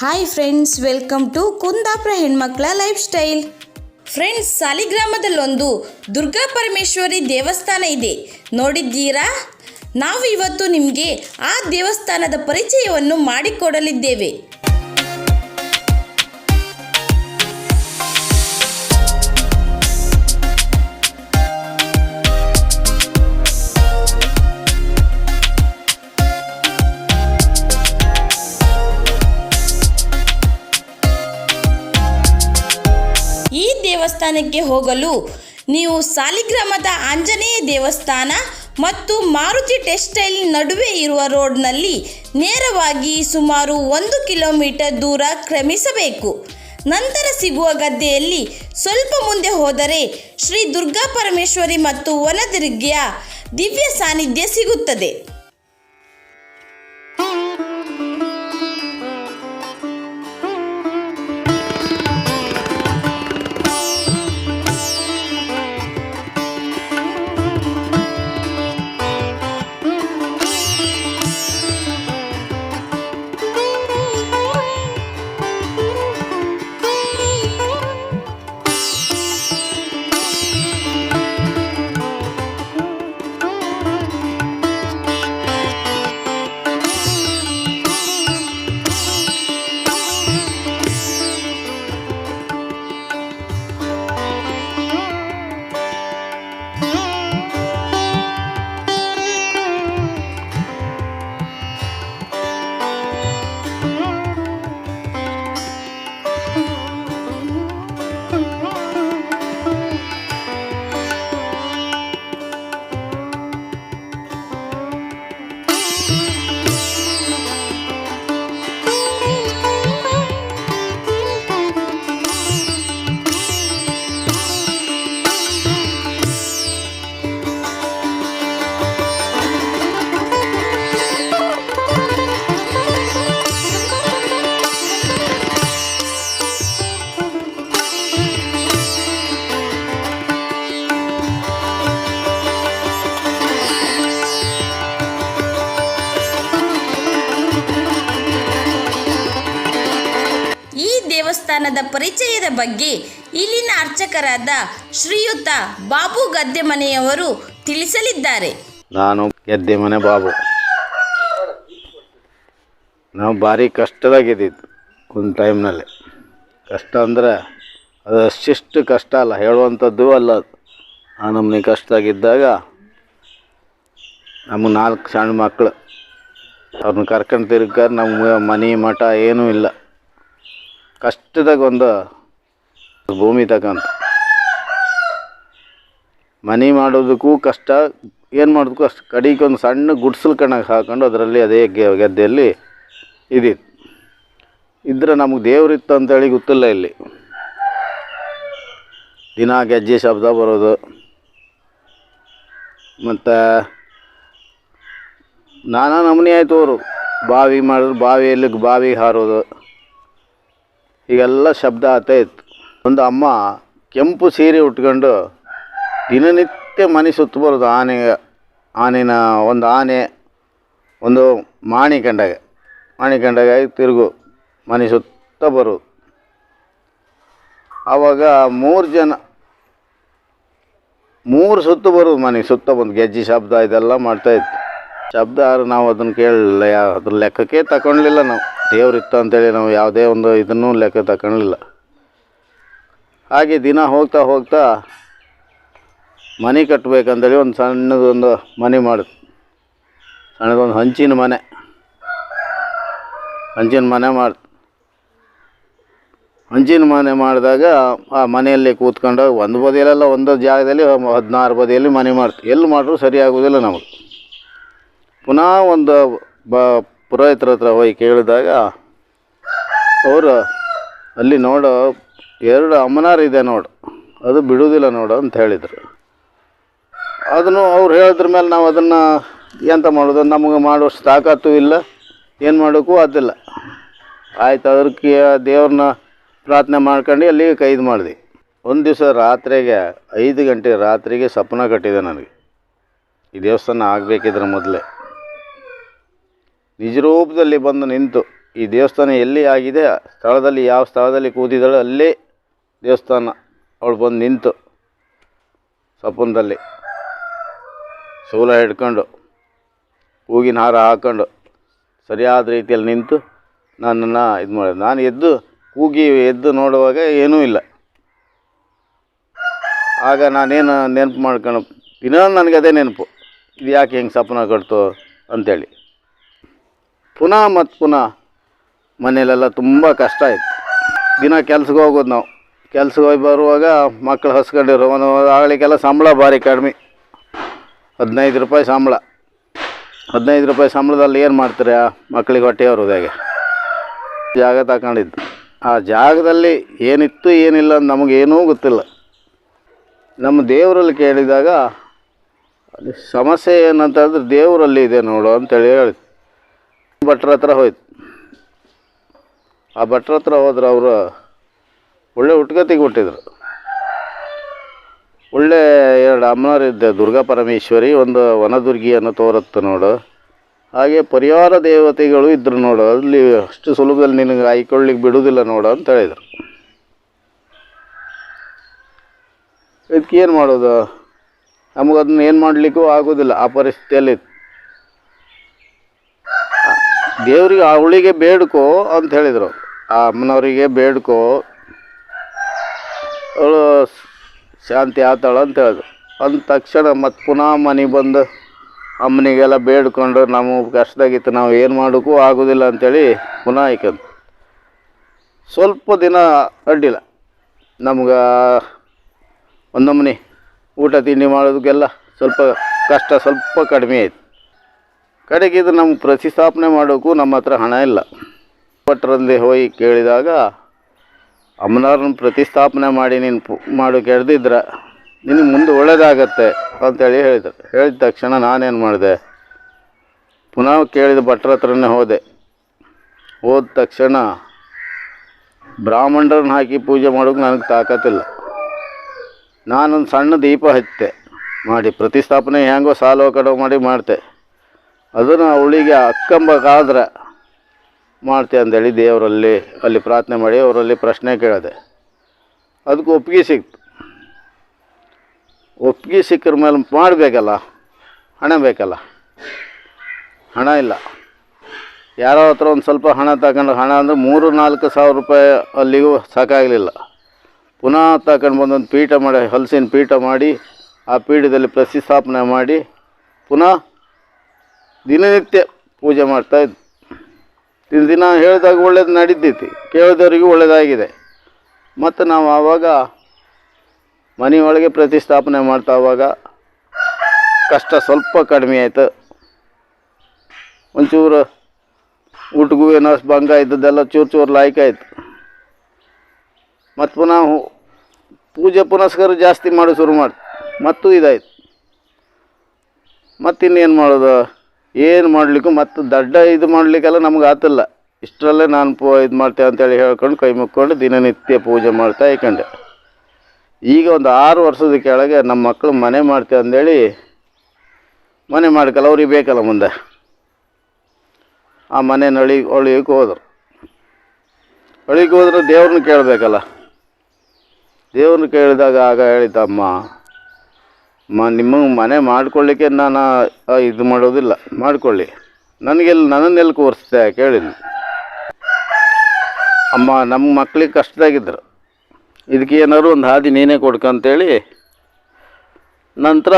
Hi friends welcome to Kundapura ಹೆಣ್ಮಕ್ಳ life style friends ಸಾಲಿಗ್ರಾಮದಲ್ಲೊಂದು ದುರ್ಗಾ ಪರಮೇಶ್ವರಿ ದೇವಸ್ಥಾನ ಇದೆ. ನೋಡಿದ್ದೀರಾ? ನಾವು ಇವತ್ತು ನಿಮಗೆ ಆ ದೇವಸ್ಥಾನದ ಪರಿಚಯವನ್ನು ಮಾಡಿಕೊಡಲಿದ್ದೇವೆ. ದೇವಸ್ಥಾನಕ್ಕೆ ಹೋಗಲು ನೀವು ಸಾಲಿಗ್ರಾಮದ ಆಂಜನೇಯ ದೇವಸ್ಥಾನ ಮತ್ತು ಮಾರುತಿ ಟೆಕ್ಸ್ಟೈಲ್ ನಡುವೆ ಇರುವ ರೋಡ್ನಲ್ಲಿ ನೇರವಾಗಿ ಸುಮಾರು ಒಂದು ಕಿಲೋಮೀಟರ್ ದೂರ ಕ್ರಮಿಸಬೇಕು. ನಂತರ ಸಿಗುವ ಗದ್ದೆಯಲ್ಲಿ ಸ್ವಲ್ಪ ಮುಂದೆ ಹೋದರೆ ಶ್ರೀ ದುರ್ಗಾ ಪರಮೇಶ್ವರಿ ಮತ್ತು ವನದುರ್ಗಿಯ ದಿವ್ಯ ಸಾನ್ನಿಧ್ಯ ಸಿಗುತ್ತದೆ. ದೇವಸ್ಥಾನದ ಪರಿಚಯದ ಬಗ್ಗೆ ಇಲ್ಲಿನ ಅರ್ಚಕರಾದ ಶ್ರೀಯುತ ಬಾಬು ಗದ್ದೆಮನೆಯವರು ತಿಳಿಸಲಿದ್ದಾರೆ. ನಾನು ಗದ್ದೆಮನೆ ಬಾಬು. ನಾವು ಭಾರಿ ಕಷ್ಟದಾಗಿದ್ದಿದ್ದು ಒಂದು ಟೈಮ್ನಲ್ಲಿ. ಕಷ್ಟ ಅಂದರೆ ಅದು ಅಷ್ಟಿಷ್ಟು ಕಷ್ಟ ಅಲ್ಲ, ಹೇಳುವಂಥದ್ದು ಅಲ್ಲ ಆ ನಮ್ಮನೆ ಕಷ್ಟದಾಗಿದ್ದಾಗ ನಮಗೆ ನಾಲ್ಕು ಸಣ್ಣ ಮಕ್ಕಳು ಅವ್ರನ್ನ ಕರ್ಕೊಂಡು ತಿರ್ಗಾರೆ ನಮ್ಗೆ ಮನೆ ಮಠ ಏನೂ ಇಲ್ಲ. ಕಷ್ಟದಾಗ ಒಂದು ಭೂಮಿ ತಗೊಂತ ಮನೆ ಮಾಡೋದಕ್ಕೂ ಕಷ್ಟ, ಏನು ಮಾಡೋದಕ್ಕೂ ಅಷ್ಟು. ಕಡೆಗೆ ಒಂದು ಸಣ್ಣ ಗುಡ್ಸಲ್ ಕಣಕ್ಕೆ ಹಾಕೊಂಡು ಅದರಲ್ಲಿ ಅದೇ ಗದ್ದೆಯಲ್ಲಿ ಇದಿತ್ತು ಇದ್ರೆ ನಮಗೆ ದೇವರಿತ್ತು ಅಂತೇಳಿ ಗೊತ್ತಿಲ್ಲ ಇಲ್ಲಿ. ದಿನ ಗೆಜ್ಜೆ ಶಬ್ದ ಬರೋದು. ಮತ್ತು ನಾನಾ ನಮೂನೆ ಆಯಿತು ಅವರು. ಬಾವಿ ಮಾಡಿದ್ರು, ಬಾವಿಯಲ್ಲಿ ಬಾವಿಗೆ ಹಾರೋದು. ಹೀಗೆಲ್ಲ ಶಬ್ದ ಆಗ್ತಾ ಇತ್ತು. ಒಂದು ಅಮ್ಮ ಕೆಂಪು ಸೀರೆ ಉಟ್ಕೊಂಡು ದಿನನಿತ್ಯ ಮನೆ ಸುತ್ತ ಬರೋದು ಆನೆ ಆನೆನ ಒಂದು ಆನೆ, ಒಂದು ಮಾಣಿ ಕಂಡಾಗ. ಮಾಣಿ ಕಂಡಾಗ ತಿರುಗು ಮನೆ ಸುತ್ತ ಬರೋದು. ಆವಾಗ ಮೂರು ಜನ, ಮೂರು ಸುತ್ತು ಬರೋದು ಮನೆ ಸುತ್ತ ಬಂದು ಗೆಜ್ಜೆ ಶಬ್ದ ಇದೆಲ್ಲ ಮಾಡ್ತಾಯಿತ್ತು ಶಬ್ದ ಆದ್ರೆ ನಾವು ಅದನ್ನು ಕೇಳಲಿಲ್ಲ ಯಾವ ಅದ್ರ ಲೆಕ್ಕಕ್ಕೆ ತಗೊಳ್ಲಿಲ್ಲ ನಾವು. ದೇವ್ರಿತ್ತು ಅಂತೇಳಿ ನಾವು ಯಾವುದೇ ಒಂದು ಇದನ್ನು ಲೆಕ್ಕ ತಗೊಳ್ಳಲಿಲ್ಲ ಹಾಗೆ ದಿನ ಹೋಗ್ತಾ ಹೋಗ್ತಾ ಮನೆ ಕಟ್ಟಬೇಕಂತೇಳಿ ಒಂದು ಸಣ್ಣದೊಂದು ಮನೆ ಮಾಡಿದ್ ಸಣ್ಣದೊಂದು ಹಂಚಿನ ಮನೆ. ಹಂಚಿನ ಮನೆ ಮಾಡಿ ಹಂಚಿನ ಮನೆ ಮಾಡಿದಾಗ ಆ ಮನೆಯಲ್ಲಿ ಕೂತ್ಕೊಂಡು ಒಂದು ಬದಿಯಲ್ಲೆಲ್ಲ ಒಂದು ಜಾಗದಲ್ಲಿ ಹದಿನಾರು ಬದಿಯಲ್ಲಿ ಮನೆ ಮಾಡ್ತು ಎಲ್ಲಿ ಮಾಡಿದ್ರು ಸರಿ ನಮಗೆ. ಪುನಃ ಒಂದು ಬ ಪುರೋಹಿತರ ಹತ್ರ ಹೋಗಿ ಕೇಳಿದಾಗ, ಅವರು, ಅಲ್ಲಿ ನೋಡು, ಎರಡು ಅಮ್ಮನಾರಿದೆ ನೋಡು, ಅದು ಬಿಡುವುದಿಲ್ಲ ನೋಡು ಅಂತ ಹೇಳಿದರು. ಅದನ್ನು ಅವ್ರು ಹೇಳಿದ್ರ ಮೇಲೆ ನಾವು ಅದನ್ನು ಎಂತ ಮಾಡೋದು? ನಮಗೆ ಮಾಡುವಷ್ಟು ತಾಕತ್ತು ಇಲ್ಲ, ಏನು ಮಾಡೋಕ್ಕೂ ಅದಿಲ್ಲ ಆಯ್ತು, ಅದಕ್ಕೆ ದೇವ್ರನ್ನ ಪ್ರಾರ್ಥನೆ ಮಾಡ್ಕೊಂಡು ಅಲ್ಲಿಗೆ ಕೈದು ಮಾಡಿದೆ. ಒಂದು ದಿವಸ ರಾತ್ರಿಗೆ, ಐದು ಗಂಟೆ ರಾತ್ರಿಗೆ ಸಪ್ನ ಕಟ್ಟಿದೆ ನನಗೆ. ಈ ದೇವಸ್ಥಾನ ಆಗಬೇಕಿದ್ರೆ ಮೊದಲೇ. ನಿಜರೂಪದಲ್ಲಿ ಬಂದು ನಿಂತು, ಈ ದೇವಸ್ಥಾನ ಎಲ್ಲಿ ಆಗಿದೆ, ಸ್ಥಳದಲ್ಲಿ ಯಾವ ಸ್ಥಳದಲ್ಲಿ ಕೂತಿದ್ದಾಳೆ, ಅಲ್ಲೇ ದೇವಸ್ಥಾನ ಅವಳು ಬಂದು ನಿಂತು ಸಪನದಲ್ಲಿ ಸೂಲ ಹಿಡ್ಕೊಂಡು ಹೂಗಿನ ಹಾರ ಹಾಕ್ಕೊಂಡು ಸರಿಯಾದ ರೀತಿಯಲ್ಲಿ ನಿಂತು ನನ್ನನ್ನು ಇದು ಮಾಡಿದೆ. ನಾನು ಎದ್ದು, ಕೂಗಿ ಎದ್ದು ನೋಡುವಾಗ ಏನೂ ಇಲ್ಲ. ಆಗ ನಾನೇನು ನೆನಪು ಮಾಡ್ಕೊಂಡು, ದಿನ ನನಗೆ ಅದೇ ನೆನಪು. ಇದು ಯಾಕೆ ಹೆಂಗೆ ಸಪನ ಕಟ್ತು ಅಂಥೇಳಿ ಪುನಃ ಮತ್ತು ಪುನಃ ಮನೇಲೆಲ್ಲ ತುಂಬ ಕಷ್ಟ ಆಯಿತು. ದಿನ ಕೆಲ್ಸಕ್ಕೆ ಹೋಗೋದು ನಾವು. ಕೆಲ್ಸಕ್ಕೆ ಹೋಗಿ ಬರುವಾಗ ಮಕ್ಕಳು ಹಸ್ಕೊಂಡಿರು ಒಂದು ಆಗಲಿಕ್ಕೆಲ್ಲ ಸಂಬಳ ಭಾರಿ ಕಡಿಮೆ. ಹದಿನೈದು ರೂಪಾಯಿ ಸಂಬಳ. ಹದಿನೈದು ರೂಪಾಯಿ ಸಂಬಳದಲ್ಲಿ ಏನು ಮಾಡ್ತಾರೆ ಮಕ್ಕಳಿಗೆ ಹೊಟ್ಟೆ ಹೇಗೆ? ಜಾಗ ತಗೊಂಡಿದ್ದು. ಆ ಜಾಗದಲ್ಲಿ ಏನಿತ್ತು ಏನಿಲ್ಲ ಅಂತ ನಮಗೇನೂ ಗೊತ್ತಿಲ್ಲ. ನಮ್ಮ ದೇವರಲ್ಲಿ ಕೇಳಿದಾಗ, ಸಮಸ್ಯೆ ಏನಂತಂದ್ರೆ ದೇವರಲ್ಲಿ ಇದೆ ನೋಡು ಅಂತೇಳಿ ಹೇಳಿದ್ರು. ಭಟ್ರ ಹತ್ರ ಹೋಯ್ತು. ಆ ಭಟ್ರ ಹತ್ರ ಹೋದ್ರೆ ಅವರು ಒಳ್ಳೆ ಉಟ್ಗತಿಗೆ ಹುಟ್ಟಿದ್ರು. ಒಳ್ಳೆ ಎರಡು ಅಮ್ಮನವರಿದ್ದೆ ದುರ್ಗಾ ಪರಮೇಶ್ವರಿ, ಒಂದು ವನದುರ್ಗಿಯನ್ನು ತೋರುತ್ತೆ ನೋಡು. ಹಾಗೆ ಪರಿವಾರ ದೇವತೆಗಳು ಇದ್ರು ನೋಡು. ಅಲ್ಲಿ ಅಷ್ಟು ಸುಲಭದಲ್ಲಿ ನಿನಗೆ ಆಯ್ಕೊಳ್ಳಿಕ್ಕೆ ಬಿಡುವುದಿಲ್ಲ ನೋಡು ಅಂತ ಹೇಳಿದರು. ಇದಕ್ಕೆ ಏನು ಮಾಡೋದು? ನಮಗದನ್ನ ಏನು ಮಾಡಲಿಕ್ಕೂ ಆಗೋದಿಲ್ಲ. ಆ ಪರಿಸ್ಥಿತಿಯಲ್ಲಿ ದೇವರಿಗೆ ಅವಳಿಗೆ ಬೇಡ್ಕೋ ಅಂತ ಹೇಳಿದರು. ಆ ಅಮ್ಮನವರಿಗೆ ಬೇಡ್ಕೋ. ಅವಳು ಶಾಂತಿ ಆತಾಳು ಅಂತ ಹೇಳಿದ್ರು. ಅಂದ ತಕ್ಷಣ ಮತ್ತು ಪುನಃ ಮನೆಗೆ ಬಂದು ಅಮ್ಮನಿಗೆಲ್ಲ ಬೇಡ್ಕೊಂಡು ನಮ್ಮ ಕಷ್ಟದಾಗಿತ್ತು, ನಾವು ಏನು ಮಾಡೋಕ್ಕೂ ಆಗೋದಿಲ್ಲ ಅಂಥೇಳಿ ಪುನಃ ಆಯ್ಕಂತ ಸ್ವಲ್ಪ ದಿನ ಅಡ್ಡಿಲ್ಲ. ನಮ್ಗೆ ಒಂದೊಮ್ಮನೆ ಊಟ ತಿಂಡಿ ಮಾಡೋದಕ್ಕೆಲ್ಲ ಸ್ವಲ್ಪ ಕಷ್ಟ ಸ್ವಲ್ಪ ಕಡಿಮೆ ಆಯ್ತು. ಕಡೆಗೆ ಇದು ನಮ್ಮ ಪ್ರತಿಸ್ಥಾಪನೆ ಮಾಡೋಕ್ಕೂ ನಮ್ಮ ಹತ್ರ ಹಣ ಇಲ್ಲ. ಭಟ್ರಲ್ಲಿ ಹೋಗಿ ಕೇಳಿದಾಗ, ಅಮ್ಮನವ್ರನ್ನ ಪ್ರತಿಸ್ಥಾಪನೆ ಮಾಡಿ ನೀನು ಪು ಮಾಡೋಕೆ ನಿನಗೆ ಮುಂದೆ ಒಳ್ಳೇದಾಗತ್ತೆ ಅಂತೇಳಿ ಹೇಳಿದ್ರು. ಹೇಳಿದ ತಕ್ಷಣ ನಾನೇನು ಮಾಡಿದೆ, ಪುನಃ ಕೇಳಿದ ಭಟ್ರ ಹತ್ರನೇ ಹೋದೆ. ಹೋದ ತಕ್ಷಣ ಬ್ರಾಹ್ಮಣರನ್ನ ಹಾಕಿ ಪೂಜೆ ಮಾಡೋಕೆ ನನಗೆ ತಾಕತ್ತಿಲ್ಲ. ನಾನೊಂದು ಸಣ್ಣ ದೀಪ ಹಚ್ಚಿದೆ ಮಾಡಿ ಪ್ರತಿಸ್ಥಾಪನೆ ಹೆಂಗೋ ಸಾಲೋ ಕಡೋ ಮಾಡಿ ಮಾಡ್ತೆ. ಅದನ್ನು ಅವಳಿಗೆ ಅಕ್ಕಂಬಕ್ಕಾದ್ರೆ ಮಾಡ್ತೆ ಅಂತೇಳಿ ದೇವರಲ್ಲಿ ಅಲ್ಲಿ ಪ್ರಾರ್ಥನೆ ಮಾಡಿ ಅವರಲ್ಲಿ ಪ್ರಶ್ನೆ ಕೇಳಿದೆ. ಅದಕ್ಕೆ ಒಪ್ಪಿಗೆ ಸಿಕ್ತು. ಒಪ್ಪಿಗೆ ಸಿಕ್ಕರ ಮೇಲೆ ಮಾಡಬೇಕಲ್ಲ, ಹಣ ಬೇಕಲ್ಲ? ಹಣ ಇಲ್ಲ. ಯಾರೋ ಹತ್ರ ಒಂದು ಸ್ವಲ್ಪ ಹಣ ತಗೊಂಡು, ಹಣ ಅಂದರೆ ಮೂರು, ನಾಲ್ಕು ಸಾವಿರ ರೂಪಾಯಿ ಅಲ್ಲಿಗೂ ಸಾಕಾಗಲಿಲ್ಲ. ಪುನಃ ತಗೊಂಡು ಬಂದೊಂದು ಪೀಠ ಮಾಡಿ, ಹಲಸಿನ ಪೀಠ ಮಾಡಿ, ಆ ಪೀಠದಲ್ಲಿ ಪ್ರತಿಸ್ಥಾಪನೆ ಮಾಡಿ, ಪುನಃ ದಿನನಿತ್ಯ ಪೂಜೆ ಮಾಡ್ತಾಯಿದ್ದು ದಿನ ದಿನ ಹೇಳಿದಾಗ ಒಳ್ಳೇದು ನಡೀತೈತಿ, ಕೇಳಿದವರಿಗೂ ಒಳ್ಳೆಯದಾಗಿದೆ ಮತ್ತು ನಾವು ಆವಾಗ ಮನೆಯೊಳಗೆ ಪ್ರತಿಷ್ಠಾಪನೆ ಮಾಡ್ತಾ ಆವಾಗ ಕಷ್ಟ ಸ್ವಲ್ಪ ಕಡಿಮೆ ಆಯಿತು. ಒಂಚೂರು ಊಟಗೂ ಏನೋ ಭಂಗ ಇದ್ದದ್ದೆಲ್ಲ ಚೂರು ಚೂರು ಲಾಯ್ಕಾಯಿತು ಮತ್ತು ಪುನಃ ಪೂಜೆ ಪುನಸ್ಕಾರ ಜಾಸ್ತಿ ಮಾಡಿ ಶುರು ಮಾಡಿ ಮತ್ತು ಇದಾಯ್ತು. ಮತ್ತಿನ್ನೇನು ಮಾಡೋದು? ಏನು ಮಾಡಲಿಕ್ಕೂ ಮತ್ತು ದಡ್ಡ ಇದು ಮಾಡಲಿಕ್ಕೆಲ್ಲ ನಮ್ಗೆ ಆತಿಲ್ಲ. ಇಷ್ಟರಲ್ಲೇ ನಾನು ಪೂ ಇದು ಮಾಡ್ತೇವೆ ಅಂತೇಳಿ ಹೇಳ್ಕೊಂಡು ಕೈ ಮುಕ್ಕೊಂಡು ದಿನನಿತ್ಯ ಪೂಜೆ ಮಾಡ್ತಾ ಇಕ್ಕಂಡೆ. ಈಗ ಒಂದು ಆರು ವರ್ಷದ ಕೆಳಗೆ ನಮ್ಮ ಮಕ್ಕಳು ಮನೆ ಮಾಡ್ತೇವೆ ಅಂದೇಳಿ ಮನೆ ಮಾಡ್ಕಲ್ಲ, ಅವ್ರಿಗೆ ಬೇಕಲ್ಲ ಮುಂದೆ. ಆ ಮನೆ ನಳಿ ಒಳಿಗೆ ಹೋದರು. ಹೊಳಿಗೆ ಹೋದ್ರೆ ದೇವ್ರನ್ನ ಕೇಳಬೇಕಲ್ಲ. ದೇವ್ರನ್ನ ಕೇಳಿದಾಗ ಆಗ ಹೇಳಿದ್ದಮ್ಮ ಮ ನಿಮಗೆ ಮನೆ ಮಾಡ್ಕೊಳ್ಳಿಕ್ಕೆ ನಾನು ಇದು ಮಾಡೋದಿಲ್ಲ. ಮಾಡ್ಕೊಳ್ಳಿ. ನನಗೆಲ್ಲಿ ನನ್ನನ್ನೆಲ್ಲಿ ಕೂರಿಸ್ತೆ ಕೇಳಿ ಅಮ್ಮ ನಮ್ಮ ಮಕ್ಳಿಗೆ ಕಷ್ಟದಾಗಿದ್ದರು ಇದಕ್ಕೆ ಏನಾದ್ರು ಒಂದು ಹಾದಿ ನೀನೇ ಕೊಡ್ಕಂತೇಳಿ, ನಂತರ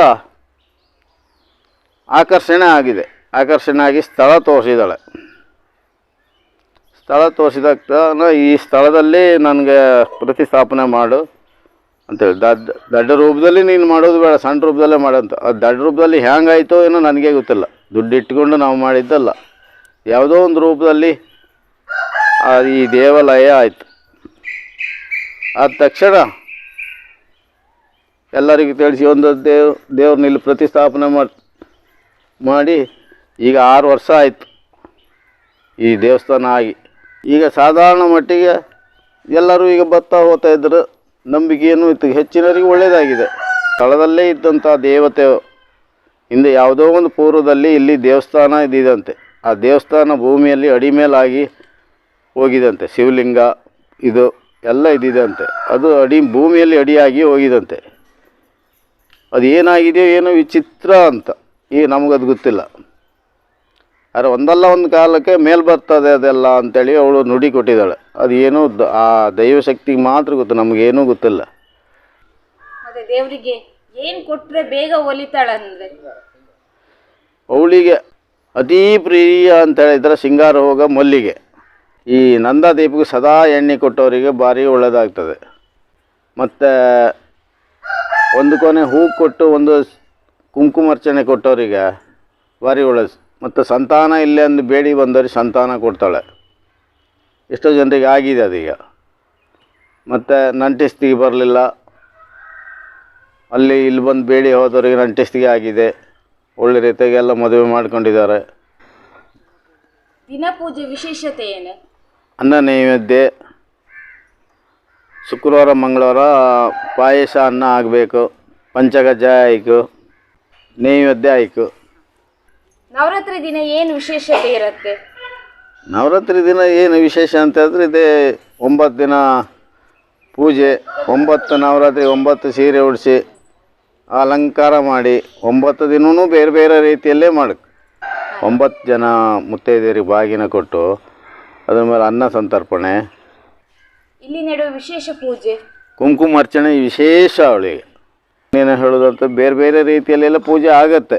ಆಕರ್ಷಣೆ ಆಗಿದೆ. ಆಕರ್ಷಣೆ ಆಗಿ ಸ್ಥಳ ತೋರಿಸಿದಾಳೆ. ಸ್ಥಳ ತೋರಿಸಿದಾಗ ಈ ಸ್ಥಳದಲ್ಲಿ ನನಗೆ ಪ್ರತಿಸ್ಥಾಪನೆ ಮಾಡು. ಅಂತೇಳಿ ದಡ್ಡ ದೊಡ್ಡ ರೂಪದಲ್ಲಿ ನೀನು ಮಾಡೋದು ಬೇಡ, ಸಣ್ಣ ರೂಪದಲ್ಲೇ ಮಾಡಂತ ಅದು ದಡ್ಡ ರೂಪದಲ್ಲಿ ಹ್ಯಾಂಗಾಯಿತೋ ಏನೋ ನನಗೆ ಗೊತ್ತಿಲ್ಲ. ದುಡ್ಡು ಇಟ್ಕೊಂಡು ನಾವು ಮಾಡಿದ್ದಲ್ಲ. ಯಾವುದೋ ಒಂದು ರೂಪದಲ್ಲಿ ಈ ದೇವಾಲಯ ಆಯಿತು. ಆದ ತಕ್ಷಣ ಎಲ್ಲರಿಗೂ ತಿಳಿಸಿ ಒಂದು ದೇವ್ ದೇವ್ರನ್ನ ಇಲ್ಲಿ ಪ್ರತಿಸ್ಥಾಪನೆ ಮಾಡಿ ಮಾಡಿ ಈಗ ಆರು ವರ್ಷ ಆಯಿತು ಈ ದೇವಸ್ಥಾನ ಆಗಿ. ಈಗ ಸಾಧಾರಣ ಮಟ್ಟಿಗೆ ಎಲ್ಲರೂ ಈಗ ಬರ್ತಾ ಹೋಗ್ತಾ ಇದ್ರು. ನಂಬಿಕೆಯನ್ನು ಇತ್ತು. ಹೆಚ್ಚಿನವರಿಗೆ ಒಳ್ಳೆಯದಾಗಿದೆ. ಸ್ಥಳದಲ್ಲೇ ಇದ್ದಂಥ ದೇವತೆ ಹಿಂದೆ ಯಾವುದೋ ಒಂದು ಪೂರ್ವದಲ್ಲಿ ಇಲ್ಲಿ ದೇವಸ್ಥಾನ ಇದ್ದಿದಂತೆ. ಆ ದೇವಸ್ಥಾನ ಭೂಮಿಯಲ್ಲಿ ಅಡಿಮೇಲಾಗಿ ಹೋಗಿದಂತೆ. ಶಿವಲಿಂಗ, ಇದು ಎಲ್ಲ ಇದಿದಂತೆ ಅದು ಅಡಿ ಭೂಮಿಯಲ್ಲಿ ಅಡಿಯಾಗಿ ಹೋಗಿದಂತೆ. ಅದು ಏನಾಗಿದೆಯೋ ಏನೋ ವಿಚಿತ್ರ ಅಂತ. ಈಗ ನಮಗದು ಗೊತ್ತಿಲ್ಲ. ಆದರೆ ಒಂದಲ್ಲ ಒಂದು ಕಾಲಕ್ಕೆ ಮೇಲ್ ಬರ್ತದೆ ಅದೆಲ್ಲ ಅಂತೇಳಿ ಅವಳು ನುಡಿ ಕೊಟ್ಟಿದ್ದಾಳೆ. ಅದು ಏನೂ ಆ ದೈವಶಕ್ತಿಗೆ ಮಾತ್ರ ಗೊತ್ತು ನಮಗೇನೂ ಗೊತ್ತಿಲ್ಲ. ದೇವರಿಗೆ ಏನು ಕೊಟ್ಟರೆ ಬೇಗ ಒಲಿತಾಳಂದ್ರೆ? ಅವಳಿಗೆ ಅತೀ ಪ್ರಿಯ ಅಂತ ಹೇಳಿದ್ರೆ ಸಿಂಗಾರ ಹೋಗ ಮಲ್ಲಿಗೆ. ಈ ನಂದಾದೀಪಿಗೆ ಸದಾ ಎಣ್ಣೆ ಕೊಟ್ಟವರಿಗೆ ಭಾರಿ ಒಳ್ಳೆಯದಾಗ್ತದೆ ಮತ್ತು ಒಂದು ಕೊನೆ ಹೂ ಕೊಟ್ಟು ಒಂದು ಕುಂಕುಮರ್ಚನೆ ಕೊಟ್ಟವರಿಗೆ ಭಾರಿ ಒಳ್ಳೆಯದು ಮತ್ತು ಸಂತಾನ ಇಲ್ಲೇ ಅಂದು ಬೇಡಿ ಬಂದವರಿಗೆ ಸಂತಾನ ಕೊಡ್ತಾಳೆ. ಎಷ್ಟೋ ಜನರಿಗೆ ಆಗಿದೆ ಅದೀಗ ಮತ್ತು ನಂಟಿಸ್ತಿಗೆ ಬರಲಿಲ್ಲ. ಅಲ್ಲಿ ಇಲ್ಲಿ ಬಂದು ಬೇಡಿ ಹೋದವರಿಗೆ ನಂಟಿಸ್ತಿಗೆ ಆಗಿದೆ. ಒಳ್ಳೆ ರೀತಿಯಾಗೆಲ್ಲ ಮದುವೆ ಮಾಡ್ಕೊಂಡಿದ್ದಾರೆ. ದಿನ ಪೂಜೆ ವಿಶೇಷತೆ ಏನು? ಅನ್ನ ನೈವೇದ್ಯ ಶುಕ್ರವಾರ ಮಂಗಳವಾರ ಪಾಯಸ ಅನ್ನ ಆಗಬೇಕು. ಪಂಚಗಜ್ಜ ಆಯಿತು ನೈವೇದ್ಯ ಆಯ್ಕು. ನವರಾತ್ರಿ ದಿನ ಏನು ವಿಶೇಷತೆ ಇರುತ್ತೆ? ನವರಾತ್ರಿ ದಿನ ಏನು ವಿಶೇಷ ಅಂತ ಹೇಳಿದ್ರೆ ಇದೇ ಒಂಬತ್ತು ದಿನ ಪೂಜೆ ಒಂಬತ್ತು ನವರಾತ್ರಿ ಒಂಬತ್ತು ಸೀರೆ ಉಡಿಸಿ ಅಲಂಕಾರ ಮಾಡಿ ಒಂಬತ್ತು ದಿನವೂ ಬೇರೆ ಬೇರೆ ರೀತಿಯಲ್ಲೇ ಮಾಡಕ್ಕೆ ಒಂಬತ್ತು ಜನ ಮುತ್ತೈದೆಯರಿಗೆ ಬಾಗಿನ ಕೊಟ್ಟು ಅದ್ರ ಮೇಲೆ ಅನ್ನ ಸಂತರ್ಪಣೆ. ಇಲ್ಲಿ ನಡೆಯುವ ವಿಶೇಷ ಪೂಜೆ? ಕುಂಕುಮಾರ್ಚನೆ ವಿಶೇಷ ಅವಳಿಗೆ. ಏನು ಹೇಳೋದಂತ ಬೇರೆ ಬೇರೆ ರೀತಿಯಲ್ಲೆಲ್ಲ ಪೂಜೆ ಆಗತ್ತೆ.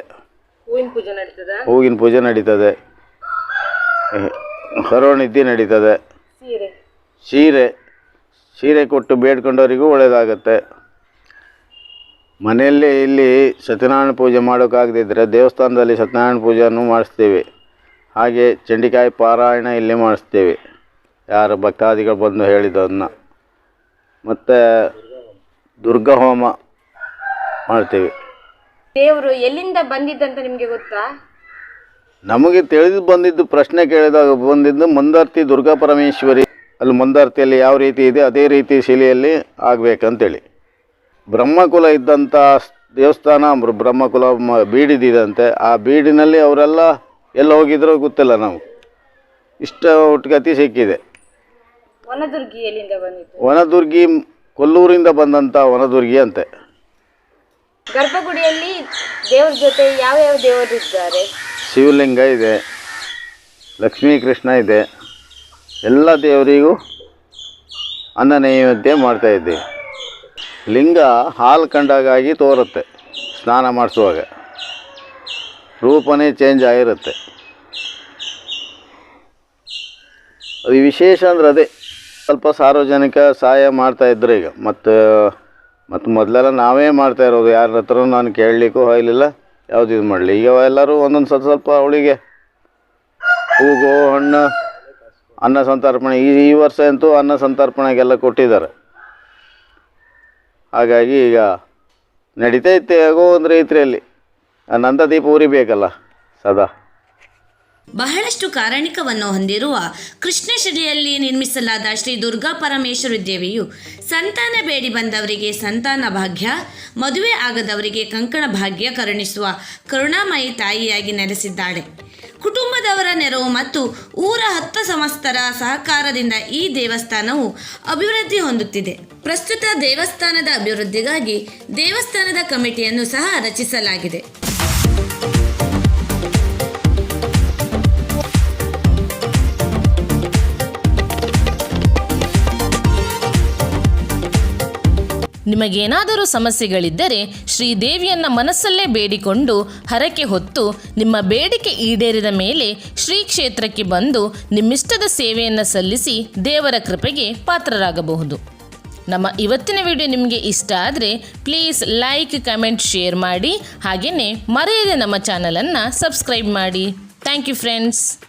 ಹೂವಿನ ಪೂಜೆ ನಡೀತದ? ಹರೋಣಿದ್ದಿ ನಡೀತದೆ. ಸೀರೆ. ಸೀರೆ ಸೀರೆ ಕೊಟ್ಟು ಬೇಡ್ಕೊಂಡವರಿಗೂ ಒಳ್ಳೆಯದಾಗತ್ತೆ ಮನೆಯಲ್ಲಿ ಇಲ್ಲಿ ಸತ್ಯನಾರಾಯಣ ಪೂಜೆ ಮಾಡೋಕ್ಕಾಗದಿದ್ದರೆ ದೇವಸ್ಥಾನದಲ್ಲಿ ಸತ್ಯನಾರಾಯಣ ಪೂಜೆಯನ್ನು ಮಾಡಿಸ್ತೀವಿ. ಹಾಗೆ ಚಂಡಿಕಾಯಿ ಪಾರಾಯಣ ಇಲ್ಲಿ ಮಾಡಿಸ್ತೀವಿ. ಯಾರು ಭಕ್ತಾದಿಗಳು ಬಂದು ಹೇಳಿದ್ದನ್ನು ಮತ್ತು ದುರ್ಗಾ ಹೋಮ ಮಾಡ್ತೀವಿ. ದೇವರು ಎಲ್ಲಿಂದ ಬಂದಿದ್ದಂತ ನಿಮ್ಗೆ ಗೊತ್ತಾ? ನಮಗೆ ತಿಳಿದು ಬಂದಿದ್ದು ಪ್ರಶ್ನೆ ಕೇಳಿದಾಗ ಬಂದಿದ್ದು ಮಂದಾರ್ತಿ ದುರ್ಗಾ ಪರಮೇಶ್ವರಿ. ಅಲ್ಲಿ ಮಂದಾರ್ತಿಯಲ್ಲಿ ಯಾವ ರೀತಿ ಇದೆ ಅದೇ ರೀತಿ ಶಿಲೆಯಲ್ಲಿ ಆಗಬೇಕಂತೇಳಿ. ಬ್ರಹ್ಮಕುಲ ಇದ್ದಂಥ ದೇವಸ್ಥಾನ ಬ್ರಹ್ಮಕುಲ ಬೀಡಿದಿದಂತೆ ಆ ಬೀಡಿನಲ್ಲಿ ಅವರೆಲ್ಲ ಎಲ್ಲ ಹೋಗಿದ್ರೋ ಗೊತ್ತಿಲ್ಲ ನಾವು. ಇಷ್ಟ ಒಟ್ಟಿಗತಿ ಸಿಕ್ಕಿದೆ. ವನದುರ್ಗಿ ಎಲ್ಲಿಂದ ಬಂದಿತ್ತು ವನದುರ್ಗಿ ಕೊಲ್ಲೂರಿಂದ ಬಂದಂಥ ವನದುರ್ಗಿ ಅಂತೆ. ಗರ್ಭಗುಡಿಯಲ್ಲಿ ದೇವರ ಜೊತೆ ಯಾವ ಯಾವ ದೇವರು ಇದ್ದಾರೆ? ಶಿವಲಿಂಗ ಇದೆ, ಲಕ್ಷ್ಮೀ ಕೃಷ್ಣ ಇದೆ. ಎಲ್ಲ ದೇವರಿಗೂ ಅನ್ನ ನೈವೇದ್ಯ ಮಾಡ್ತಾ ಇದ್ದೀವಿ. ಲಿಂಗ ಹಾಲು ಕಂಡಾಗಾಗಿ ತೋರುತ್ತೆ ಸ್ನಾನ ಮಾಡಿಸುವಾಗ. ರೂಪನೇ ಚೇಂಜ್ ಆಗಿರುತ್ತೆ. ಅದು ವಿಶೇಷ ಅಂದ್ರೆ ಅದೇ, ಸ್ವಲ್ಪ ಸಾರ್ವಜನಿಕ ಸಹಾಯ ಮಾಡ್ತಾ ಇದ್ರು ಈಗ. ಮತ್ತು ಮತ್ತು ಮೊದಲೆಲ್ಲ ನಾವೇ ಮಾಡ್ತಾ ಇರೋದು. ಯಾರ ಹತ್ರ ನಾನು ಕೇಳಲಿಕ್ಕೂ ಹೋಗಲಿಲ್ಲ. ಯಾವ್ದು ಇದು ಮಾಡಲಿ? ಈಗ ಎಲ್ಲರೂ ಒಂದೊಂದು ಸ್ವಲ್ಪ ಸ್ವಲ್ಪ ಅವಳಿಗೆ ಹೂಗು, ಹಣ್ಣು, ಅನ್ನ ಸಂತರ್ಪಣೆ. ಈ ಈ ವರ್ಷ ಅಂತೂ ಅನ್ನ ಸಂತರ್ಪಣೆಗೆಲ್ಲ ಕೊಟ್ಟಿದ್ದಾರೆ. ಹಾಗಾಗಿ ಈಗ ನಡೀತಾ ಇತ್ತು ಹೇಗೋ ಒಂದು ರೈತರಲ್ಲಿ ನಂದ ದೀಪ ಉರಿಬೇಕಲ್ಲ ಸದಾ. ಬಹಳಷ್ಟು ಕಾರಣಿಕವನ್ನು ಹೊಂದಿರುವ ಕೃಷ್ಣಶಿಲೆಯಲ್ಲಿ ನಿರ್ಮಿಸಲಾದ ಶ್ರೀ ದುರ್ಗಾ ಪರಮೇಶ್ವರಿ ದೇವಿಯು ಸಂತಾನ ಬೇಡಿ ಬಂದವರಿಗೆ ಸಂತಾನ ಭಾಗ್ಯ, ಮದುವೆ ಆಗದವರಿಗೆ ಕಂಕಣ ಭಾಗ್ಯ ಕರುಣಿಸುವ ಕರುಣಾಮಯಿ ತಾಯಿಯಾಗಿ ನೆಲೆಸಿದ್ದಾಳೆ. ಕುಟುಂಬದವರ ನೆರವು ಮತ್ತು ಊರ ಹತ್ತು ಸಮಸ್ತರ ಸಹಕಾರದಿಂದ ಈ ದೇವಸ್ಥಾನವು ಅಭಿವೃದ್ಧಿ ಹೊಂದುತ್ತಿದೆ. ಪ್ರಸ್ತುತ ದೇವಸ್ಥಾನದ ಅಭಿವೃದ್ಧಿಗಾಗಿ ದೇವಸ್ಥಾನದ ಕಮಿಟಿಯನ್ನು ಸಹ ರಚಿಸಲಾಗಿದೆ. ನಿಮಗೇನಾದರೂ ಸಮಸ್ಯೆಗಳಿದ್ದರೆ ಶ್ರೀದೇವಿಯನ್ನ ಮನಸ್ಸಲ್ಲೇ ಬೇಡಿಕೊಂಡು ಹರಕೆ ಹೊತ್ತು ನಿಮ್ಮ ಬೇಡಿಕೆ ಈಡೇರಿದ ಮೇಲೆ ಶ್ರೀ ಕ್ಷೇತ್ರಕ್ಕೆ ಬಂದು ನಿಮ್ಮಿಷ್ಟದ ಸೇವೆಯನ್ನು ಸಲ್ಲಿಸಿ ದೇವರ ಕೃಪೆಗೆ ಪಾತ್ರರಾಗಬಹುದು. ನಮ್ಮ ಇವತ್ತಿನ ವಿಡಿಯೋ ನಿಮಗೆ ಇಷ್ಟ ಆದರೆ ಪ್ಲೀಸ್ ಲೈಕ್, ಕಮೆಂಟ್, ಶೇರ್ ಮಾಡಿ ಹಾಗೆಯೇ ಮರೆಯದೆ ನಮ್ಮ ಚಾನಲನ್ನು ಸಬ್ಸ್ಕ್ರೈಬ್ ಮಾಡಿ. Thank you friends.